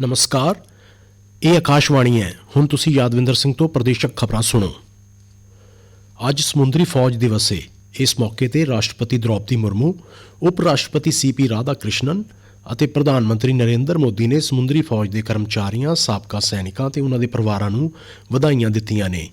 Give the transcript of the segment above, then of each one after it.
ਨਮਸਕਾਰ, ਇਹ ਆਕਾਸ਼ਵਾਣੀ ਹੈ। ਹੁਣ ਤੁਸੀਂ ਯਾਦਵਿੰਦਰ ਸਿੰਘ ਤੋਂ ਪ੍ਰਦੇਸ਼ਕ ਖਬਰਾਂ ਸੁਣੋ। ਅੱਜ ਸਮੁੰਦਰੀ ਫੌਜ ਦਿਵਸ ਹੈ ਇਸ ਮੌਕੇ ਤੇ ਰਾਸ਼ਟਰਪਤੀ ਦ੍ਰੋਪਦੀ ਮੁਰਮੂ ਉਪ ਰਾਸ਼ਟਰਪਤੀ ਸੀਪੀ ਰਾਧਾ ਕ੍ਰਿਸ਼ਨਨ ਅਤੇ ਪ੍ਰਧਾਨ ਮੰਤਰੀ ਨਰਿੰਦਰ ਮੋਦੀ ਨੇ ਸਮੁੰਦਰੀ ਫੌਜ ਦੇ ਕਰਮਚਾਰੀਆਂ, ਸਾਬਕਾ ਸੈਨਿਕਾਂ ਤੇ ਉਹਨਾਂ ਦੇ ਪਰਿਵਾਰਾਂ ਨੂੰ ਵਧਾਈਆਂ ਦਿੱਤੀਆਂ ਨੇ।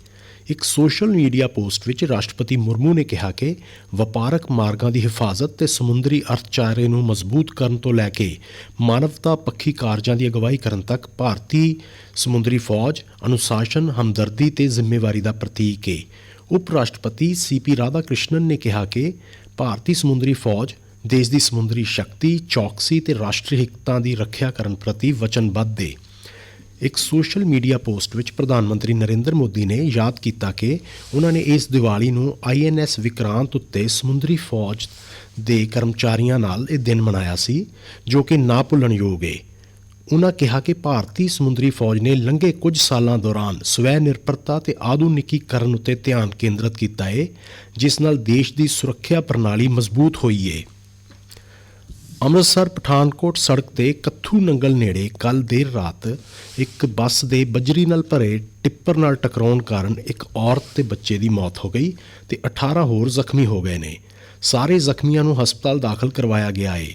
ਇੱਕ ਸੋਸ਼ਲ ਮੀਡੀਆ ਪੋਸਟ ਵਿੱਚ ਰਾਸ਼ਟਰਪਤੀ ਮੁਰਮੂ ਨੇ ਕਿਹਾ ਕਿ ਵਪਾਰਕ ਮਾਰਗਾਂ ਦੀ ਹਿਫਾਜ਼ਤ ਤੇ ਸਮੁੰਦਰੀ ਅਰਥਚਾਰੇ ਨੂੰ ਮਜ਼ਬੂਤ ਕਰਨ ਤੋਂ ਲੈ ਕੇ ਮਾਨਵਤਾ ਪੱਖੀ ਕਾਰਜਾਂ ਦੀ ਅਗਵਾਈ ਕਰਨ ਤੱਕ ਭਾਰਤੀ ਸਮੁੰਦਰੀ ਫੌਜ, ਅਨੁਸ਼ਾਸਨ, ਹਮਦਰਦੀ ਤੇ ਜ਼ਿੰਮੇਵਾਰੀ ਦਾ ਪ੍ਰਤੀਕ ਹੈ ਉਪ ਰਾਸ਼ਟਰਪਤੀ ਸੀਪੀ ਰਾਧਾ ਕ੍ਰਿਸ਼ਨਨ ਨੇ ਕਿਹਾ ਕਿ ਭਾਰਤੀ ਸਮੁੰਦਰੀ ਫੌਜ ਦੇਸ਼ ਦੀ ਸਮੁੰਦਰੀ ਸ਼ਕਤੀ, ਚੌਕਸੀ ਤੇ ਰਾਸ਼ਟਰੀ ਹਿੱਤਾਂ ਦੀ ਰੱਖਿਆ ਕਰਨ ਪ੍ਰਤੀ ਵਚਨਬੱਧ ਹੈ ਇੱਕ ਸੋਸ਼ਲ ਮੀਡੀਆ ਪੋਸਟ ਵਿੱਚ ਪ੍ਰਧਾਨ ਮੰਤਰੀ ਨਰਿੰਦਰ ਮੋਦੀ ਨੇ ਯਾਦ ਕੀਤਾ ਕਿ ਉਹਨਾਂ ਨੇ ਇਸ ਦੀਵਾਲੀ ਨੂੰ ਆਈਐਨਐਸ ਵਿਕਰਾਂਤ ਉੱਤੇ ਸਮੁੰਦਰੀ ਫੌਜ ਦੇ ਕਰਮਚਾਰੀਆਂ ਨਾਲ ਇਹ ਦਿਨ ਮਨਾਇਆ ਸੀ, ਜੋ ਕਿ ਨਾ ਭੁੱਲਣਯੋਗ ਹੈ ਉਹਨਾਂ ਕਿਹਾ ਕਿ ਭਾਰਤੀ ਸਮੁੰਦਰੀ ਫੌਜ ਨੇ ਲੰਘੇ ਕੁਝ ਸਾਲਾਂ ਦੌਰਾਨ ਸਵੈ ਨਿਰਭਰਤਾ ਤੇ ਆਧੁਨਿਕੀਕਰਨ ਉੱਤੇ ਧਿਆਨ ਕੇਂਦਰਿਤ ਕੀਤਾ ਹੈ ਜਿਸ ਨਾਲ ਦੇਸ਼ ਦੀ ਸੁਰੱਖਿਆ ਪ੍ਰਣਾਲੀ ਮਜ਼ਬੂਤ ਹੋਈ ਹੈ ਅੰਮ੍ਰਿਤਸਰ, ਪਠਾਨਕੋਟ ਸੜਕ ਤੇ ਕੱਥੂ ਨੰਗਲ ਨੇੜੇ ਕੱਲ ਦੇਰ ਰਾਤ ਇੱਕ ਬੱਸ ਦੇ ਬਜਰੀ ਨਾਲ ਭਰੇ ਟਿੱਪਰ ਨਾਲ ਟਕਰਾਉਣ ਕਾਰਨ ਇੱਕ ਔਰਤ ਤੇ ਬੱਚੇ ਦੀ ਮੌਤ ਹੋ ਗਈ ਤੇ 18 ਹੋਰ ਜ਼ਖਮੀ ਹੋ ਗਏ ਨੇ। ਸਾਰੇ ਜ਼ਖਮੀਆਂ ਨੂੰ ਹਸਪਤਾਲ ਦਾਖਲ ਕਰਵਾਇਆ ਗਿਆ ਏ।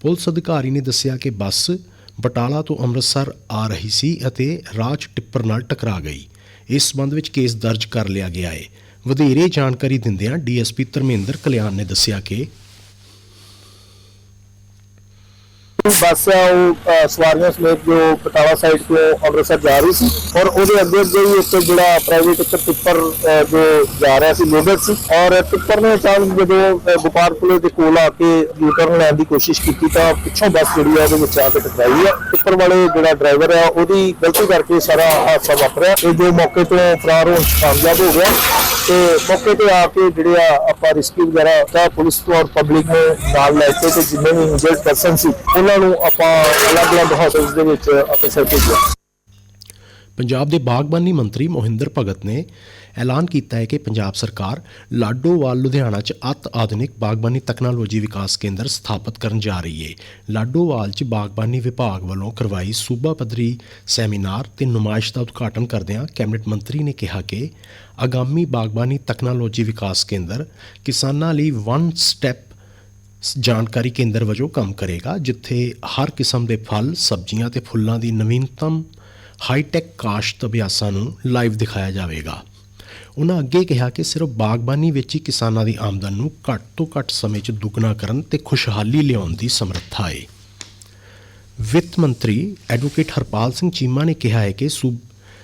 ਪੁਲਿਸ ਅਧਿਕਾਰੀ ਨੇ ਦੱਸਿਆ ਕਿ ਬੱਸ ਬਟਾਲਾ ਤੋਂ ਅੰਮ੍ਰਿਤਸਰ ਆ ਰਹੀ ਸੀ ਅਤੇ ਰਾਹ 'ਚ ਟਿੱਪਰ ਨਾਲ ਟਕਰਾ ਗਈ। ਇਸ ਸੰਬੰਧ ਵਿੱਚ ਕੇਸ ਦਰਜ ਕਰ ਲਿਆ ਗਿਆ ਏ। ਵਧੇਰੇ ਜਾਣਕਾਰੀ ਦਿੰਦਿਆਂ ਡੀਐਸਪੀ ਧਰਮੇਂਦਰ ਕਲਿਆਣ ਨੇ ਦੱਸਿਆ ਕਿ ਬੱਸ ਆ ਉਹ ਅ, ਸਵਾਰੀਆਂ ਸਮੇਤ ਜੋ ਪਟਾਲਾ ਸਾਈਡ ਤੋਂ ਅੰਮ੍ਰਿਤਸਰ ਜਾ ਰਹੀ ਸੀ ਔਰ ਉਹਦੇ ਅੱਗੇ ਅੱਗੇ ਹੀ ਇੱਕ ਜਿਹੜਾ ਪ੍ਰਾਈਵੇਟ ਇੱਕ ਟਿੱਪਰ ਅ, ਜੋ ਜਾ ਰਿਹਾ ਸੀ ਲੋਡਡ ਸੀ ਔਰ ਟਿੱਪਰ ਨੇ ਅਚਾਨਕ ਜਦੋਂ ਅ, ਗੋਪਾਲਪੁਰੇ ਦੇ ਕੋਲ ਆ ਕੇ ਯੂ ਲੈਣ ਦੀ ਕੋਸ਼ਿਸ਼ ਕੀਤੀ ਤਾਂ ਪਿੱਛੋਂ ਬੱਸ ਜਿਹੜੀ ਆ ਉਹਦੇ ਵਿੱਚ ਆ ਕੇ ਟਕਰਾਈ ਆ। ਟਿੱਪਰ ਵਾਲੇ ਜਿਹੜਾ ਡਰਾਈਵਰ ਆ ਉਹਦੀ ਗਲਤੀ ਕਰਕੇ ਸਾਰਾ ਹਾਦਸਾ ਵਾਪਰਿਆ। ਤੇ ਜੋ ਮੌਕੇ ਤੋਂ ਫਰਾਰ ਹੋਣ 'ਚ ਕਾਮਯਾਬ ਹੋ ਗਿਆ ਤੇ ਮੌਕੇ ਤੇ ਆ ਕੇ ਜਿਹੜੇ ਆ ਆਪਾਂ ਰਿਸਕਿਊ ਵਗੈਰਾ ਤਾਂ ਪੁਲਿਸ ਤੋਂ ਔਰ ਪਬਲਿਕ ਨੇ ਨਾਲ ਲੈ ਕੇ ਤੇ ਜਿੰਨੇ ਵੀ ਇੰਜਰਡ ਪਰਸਨ ਸੀ ਉਹਨਾਂ ਨੂੰ ਆਪਾਂ ਅਲੱਗ-ਅਲੱਗ ਹਸਪਤਾਲਸ ਦੇ ਵਿੱਚ ਆਪਣੇ ਸਿਰ ਭੇਜਿਆ ਪੰਜਾਬ ਦੇ ਬਾਗਬਾਨੀ ਮੰਤਰੀ ਮੋਹਿੰਦਰ ਭਗਤ ਨੇ ਐਲਾਨ ਕੀਤਾ ਹੈ ਕਿ ਪੰਜਾਬ ਸਰਕਾਰ ਲਾਡੋਵਾਲ, ਲੁਧਿਆਣਾ 'ਚ ਅਤ ਆਧੁਨਿਕ ਬਾਗਬਾਨੀ ਤਕਨਾਲੋਜੀ ਵਿਕਾਸ ਕੇਂਦਰ ਸਥਾਪਿਤ ਕਰਨ ਜਾ ਰਹੀ ਹੈ ਲਾਡੋਵਾਲ 'ਚ ਬਾਗਬਾਨੀ ਵਿਭਾਗ ਵੱਲੋਂ ਕਰਵਾਈ ਸੂਬਾ ਪੱਧਰੀ ਸੈਮੀਨਾਰ ਤੇ ਨੁਮਾਇਸ਼ ਦਾ ਉਦਘਾਟਨ ਕਰਦਿਆਂ ਕੈਬਨਿਟ ਮੰਤਰੀ ਨੇ ਕਿਹਾ ਕਿ ਆਗਾਮੀ ਬਾਗਬਾਨੀ ਤਕਨਾਲੋਜੀ ਵਿਕਾਸ ਕੇਂਦਰ ਕਿਸਾਨਾਂ ਲਈ ਵਨ ਸਟੈਪ ਜਾਣਕਾਰੀ ਕੇਂਦਰ ਵਜੋਂ ਕੰਮ ਕਰੇਗਾ, ਜਿੱਥੇ ਹਰ ਕਿਸਮ ਦੇ ਫਲ, ਸਬਜ਼ੀਆਂ ਤੇ ਫੁੱਲਾਂ ਦੀ ਨਵੀਨਤਮ ਹਾਈਟੈਕ ਕਾਸ਼ਤ ਅਭਿਆਸਾਂ ਨੂੰ ਲਾਈਵ ਦਿਖਾਇਆ ਜਾਵੇਗਾ। ਉਹਨਾਂ ਅੱਗੇ ਕਿਹਾ ਕਿ ਸਿਰਫ ਬਾਗਬਾਨੀ ਵਿੱਚ ਹੀ ਕਿਸਾਨਾਂ ਦੀ ਆਮਦਨ ਨੂੰ ਘੱਟ ਤੋਂ ਘੱਟ ਸਮੇਂ 'ਚ ਦੁੱਗਣਾ ਕਰਨ ਤੇ ਖੁਸ਼ਹਾਲੀ ਲਿਆਉਣ ਦੀ ਸਮਰੱਥਾ ਹੈ ਵਿੱਤ ਮੰਤਰੀ ਐਡਵੋਕੇਟ ਹਰਪਾਲ ਸਿੰਘ ਚੀਮਾ ਨੇ ਕਿਹਾ ਹੈ ਕਿ ਸੂਬ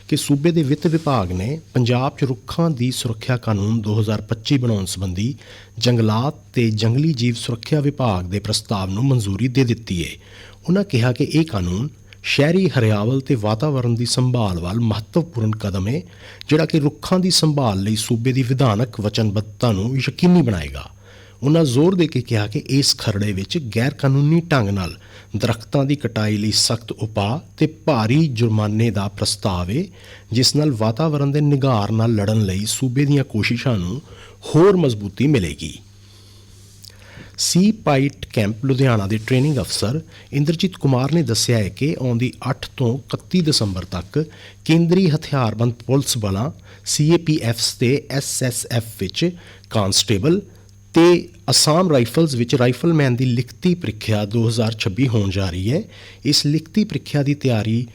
ਕਿ ਸੂਬੇ ਦੇ ਵਿੱਤ ਵਿਭਾਗ ਨੇ ਪੰਜਾਬ 'ਚ ਰੁੱਖਾਂ ਦੀ ਸੁਰੱਖਿਆ ਕਾਨੂੰਨ 2025 ਬਣਾਉਣ ਸੰਬੰਧੀ ਜੰਗਲਾਤ ਤੇ ਜੰਗਲੀ ਜੀਵ ਸੁਰੱਖਿਆ ਵਿਭਾਗ ਦੇ ਪ੍ਰਸਤਾਵ ਨੂੰ ਮਨਜ਼ੂਰੀ ਦੇ ਦਿੱਤੀ ਹੈ ਉਹਨਾਂ ਕਿਹਾ ਕਿ ਇਹ ਕਾਨੂੰਨ ਸ਼ਹਿਰੀ, ਹਰਿਆਵਲ ਤੇ ਵਾਤਾਵਰਣ ਦੀ ਸੰਭਾਲ ਵੱਲ ਮਹੱਤਵਪੂਰਨ ਕਦਮ ਹੈ ਜਿਹੜਾ ਕਿ ਰੁੱਖਾਂ ਦੀ ਸੰਭਾਲ ਲਈ ਸੂਬੇ ਦੀ ਵਿਧਾਨਕ ਵਚਨਬੱਧਤਾ ਨੂੰ ਯਕੀਨੀ ਬਣਾਏਗਾ। ਉਨ੍ਹਾਂ ਜ਼ੋਰ ਦੇ ਕੇ ਕਿਹਾ ਕਿ ਇਸ ਖਰੜੇ ਵਿੱਚ ਗੈਰ ਕਾਨੂੰਨੀ ਢੰਗ ਨਾਲ ਦਰਖਤਾਂ ਦੀ ਕਟਾਈ ਲਈ ਸਖਤ ਉਪਾਅ ਤੇ ਭਾਰੀ ਜੁਰਮਾਨੇ ਦਾ ਪ੍ਰਸਤਾਵ ਹੈ ਜਿਸ ਨਾਲ ਵਾਤਾਵਰਣ ਦੇ ਨਿਗਾਰ ਨਾਲ ਲੜਨ ਲਈ ਸੂਬੇ ਦੀਆਂ ਕੋਸ਼ਿਸ਼ਾਂ ਨੂੰ ਹੋਰ ਮਜ਼ਬੂਤੀ ਮਿਲੇਗੀ। ਸੀ ਪਾਈਟ ਕੈਂਪ ਲੁਧਿਆਣਾ ਦੇ ਟ੍ਰੇਨਿੰਗ ਅਫਸਰ ਇੰਦਰਜੀਤ ਕੁਮਾਰ ਨੇ ਦੱਸਿਆ ਹੈ ਕਿ ਆਉਂਦੀ 8 ਤੋਂ 31 ਦਸੰਬਰ ਤੱਕ ਕੇਂਦਰੀ ਹਥਿਆਰਬੰਦ ਪੁਲਿਸ ਬਲਾਂ ਸੀਏਪੀਐਫਸ ਤੇ ਐਸਐਸਐਫ ਵਿੱਚ ਕਾਂਸਟੇਬਲ ਤੇ ਅਸਾਮ ਰਾਈਫਲਸ ਵਿੱਚ ਰਾਈਫਲਮੈਨ ਦੀ ਲਿਖਤੀ ਪ੍ਰੀਖਿਆ 2026 ਹੋਣ ਜਾ ਰਹੀ ਹੈ। ਇਸ ਲਿਖਤੀ ਪ੍ਰੀਖਿਆ ਦੀ ਤਿਆਰੀ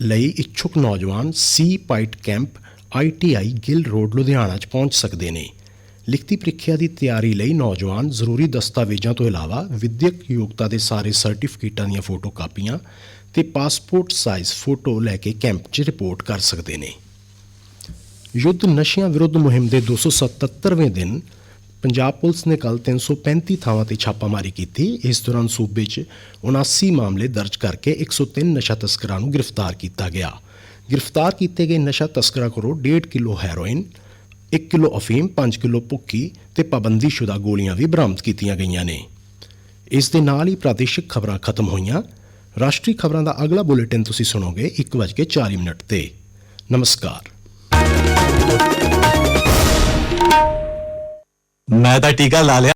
ਲਈ ਇੱਛੁਕ ਨੌਜਵਾਨ C PYTE camp ITI Gill road, Ludhiana 'ਚ ਪਹੁੰਚ ਸਕਦੇ ਨੇ। ਲਿਖਤੀ ਪ੍ਰੀਖਿਆ ਦੀ ਤਿਆਰੀ ਲਈ ਨੌਜਵਾਨ ਜ਼ਰੂਰੀ ਦਸਤਾਵੇਜ਼ਾਂ ਤੋਂ ਇਲਾਵਾ ਵਿਦਿਅਕ ਯੋਗਤਾ ਦੇ ਸਾਰੇ ਸਰਟੀਫਿਕੇਟਾਂ ਦੀਆਂ ਫੋਟੋ ਕਾਪੀਆਂ ਤੇ ਪਾਸਪੋਰਟ ਸਾਈਜ਼ ਫੋਟੋ ਲੈ ਕੇ ਕੈਂਪ 'ਚ ਰਿਪੋਰਟ ਕਰ ਸਕਦੇ ਨੇ। ਯੁੱਧ ਨਸ਼ਿਆਂ ਵਿਰੁੱਧ ਮੁਹਿੰਮ ਦੇ 277ਵੇਂ ਦਿਨ ਪੰਜਾਬ ਪੁਲਿਸ ਨੇ ਕੱਲ 335 ਥਾਵਾਂ ਤੇ ਛਾਪਾਮਾਰੀ ਕੀਤੀ। ਇਸ ਦੌਰਾਨ ਸੂਬੇ 'ਚ 79 ਮਾਮਲੇ ਦਰਜ ਕਰਕੇ 103 ਨਸ਼ਾ ਤਸਕਰਾਂ ਨੂੰ ਗ੍ਰਿਫਤਾਰ ਕੀਤਾ ਗਿਆ। ਗ੍ਰਿਫਤਾਰ ਕੀਤੇ ਗਏ ਨਸ਼ਾ ਤਸਕਰਾਂ ਕੋਲੋਂ 1.5 ਕਿਲੋ ਹੈਰੋਇਨ 1 ਕਿਲੋ ਅਫੀਮ 5 ਕਿਲੋ ਭੁੱਕੀ ਤੇ ਪਾਬੰਦੀਸ਼ੁਦਾ ਗੋਲੀਆਂ ਵੀ ਬਰਾਮਦ ਕੀਤੀਆਂ ਗਈਆਂ ਨੇ। ਇਸ ਦੇ ਨਾਲ ਹੀ ਪ੍ਰਾਦੇਸ਼ਿਕ ਖਬਰਾਂ ਖਤਮ ਹੋਈਆਂ। ਰਾਸ਼ਟਰੀ ਖਬਰਾਂ ਦਾ ਅਗਲਾ ਬੁਲੇਟਿਨ ਤੁਸੀਂ ਸੁਣੋਗੇ 1:40 ਮਿੰਟ ਤੇ। ਨਮਸਕਾਰ। ਮੈਂ ਤਾਂ ਟੀਕਾ ਲਾ ਲਿਆ।